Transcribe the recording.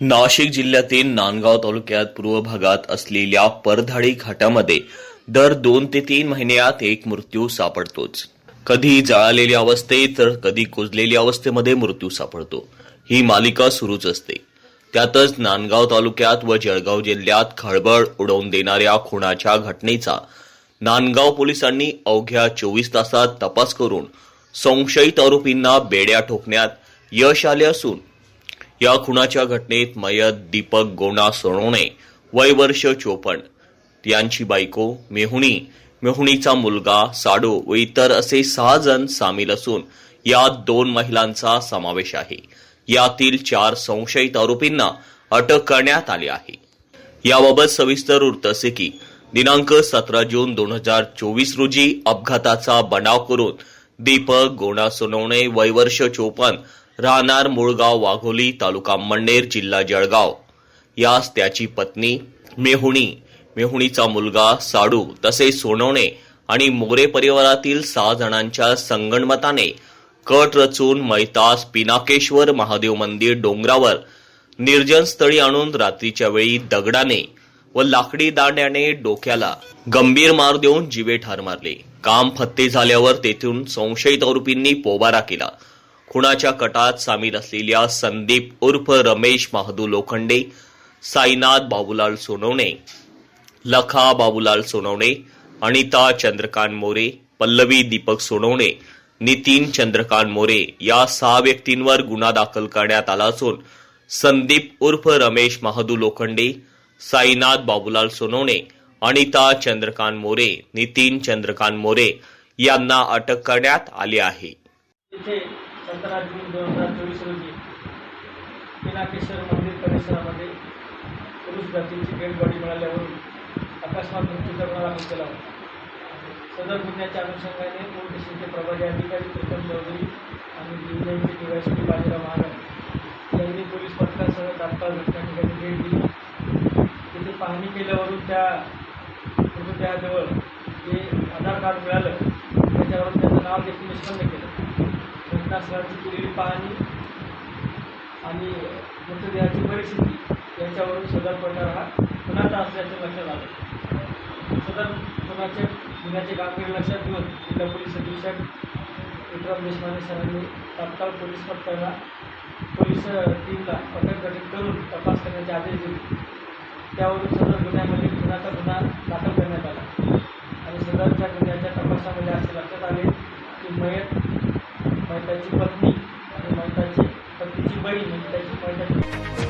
नाशिक जिल्ह्यातील नांदगाव तालुक्यात पूर्व भागात असलेल्या परधाडी घाटामध्ये दर दोन ते तीन महिन्यात एक मृत्यू सापडतोच. कधी जळालेल्या अवस्थेत तर कधी कुजलेल्या अवस्थेमध्ये मृत्यू सापडतो. ही मालिका सुरूच असते. त्यातच नांदगाव तालुक्यात व जळगाव जिल्ह्यात खळबळ उडवून देणाऱ्या खुणाच्या घटनेचा नांदगाव पोलिसांनी अवघ्या चोवीस तासात तपास करून संशयित आरोपींना बेड्या ठोकण्यात यश आले असून या खुनाच्या घटनेत मयत दीपक गोणा सोनवणे वय वर्ष चोपन्न. यांची बायको मेहुणी. मेहुणीचा मुलगा साडू व इतर असे सहा जण सामील असून यात दोन महिलांचा समावेश आहे. यातील चार संशयित आरोपींना अटक करण्यात आली आहे. याबाबत सविस्तर वृत्त असे की दिनांक सतरा जून दोन हजार चोवीस रोजी अपघाताचा बनाव करून दीपक गोणा सोनवणे वयवर्ष चोपन्न राहणार मुळगाव वाघोली तालुका मंडेर जिल्हा जळगाव. यास त्याची पत्नी मेहुणी. मेहुणीचा मुलगा साडू तसेच सोनवणे आणि मोरे परिवारातील सहा जणांच्या संगणमताने कट रचून मैतास पिनाकेश्वर महादेव मंदिर डोंगरावर निर्जन स्थळी आणून रात्रीच्या वेळी दगडाने व लाकडी दांड्याने डोक्याला गंभीर मार देऊन जीवे ठार मारले. काम फत्ते झाल्यावर तेथून संशयित आरोपींनी पोबारा केला. खुणाच्या कटात सामील असलेल्या संदीप उर्फ रमेश महादू लोखंडे साईनाथ बाबूलाल सोनवणे लखा बाबूलाल सोनवणे अनिता चंद्रकांत मोरे पल्लवी दीपक सोनवणे नितीन चंद्रकांत मोरे या सहा व्यक्तींवर गुन्हा दाखल करण्यात आला असून संदीप उर्फ रमेश महादू लोखंडे साईनाथ बाबूलाल सोनवणे अनिता चंद्रकांत मोरे नितीन चंद्रकांत मोरे यांना अटक करण्यात आली आहे. सतरा जून दोन हजार चोवीस रोजी पिनाकेश्वर मंदिर परिसरामध्ये पुरुष जातीची डेड बॉडी मिळाल्यावरून अकस्मात मृत्यूचा गुन्हा दाखल केला होता. सदर गुन्ह्याच्या अनुषंगाने पोलीस स्टेशनचे प्रभारी अधिकारी प्रीतम चौधरी आणि जिल्ह्याचे डीवायसपी बाजीराव महाराज यांनी पोलीस पथकासह तात्काळ घटना ठिकाणी भेट दिली. तिथे पाहणी केल्यावरून त्या मृतदेहाजवळ जे आधार कार्ड मिळालं त्याच्यावरून त्याचं नाव देखील निष्पन्न केलं. नासराची केलेली पाहणी आणि मृतदेहाची परिस्थिती याच्यावरून सदर प्रकार हा कुणाचा असल्याचं लक्षात आलं. सदर खुनाचे गुन्ह्याचे कामगिरी लक्षात घेऊन जिल्हा पोलीस अधीक्षक विक्रम देशपांडे सरांनी तात्काळ पोलीस पथकाला पोलीस टीमला पथक गठीत करून तपास करण्याचे आदेश दिले. त्यावरून सदर गुन्ह्यामध्ये खुनाचा गुन्हा दाखल करण्यात आला. आणि सदरच्या गुन्ह्याच्या तपासामध्ये असे लक्षात आले की मयत मैताची पत्नी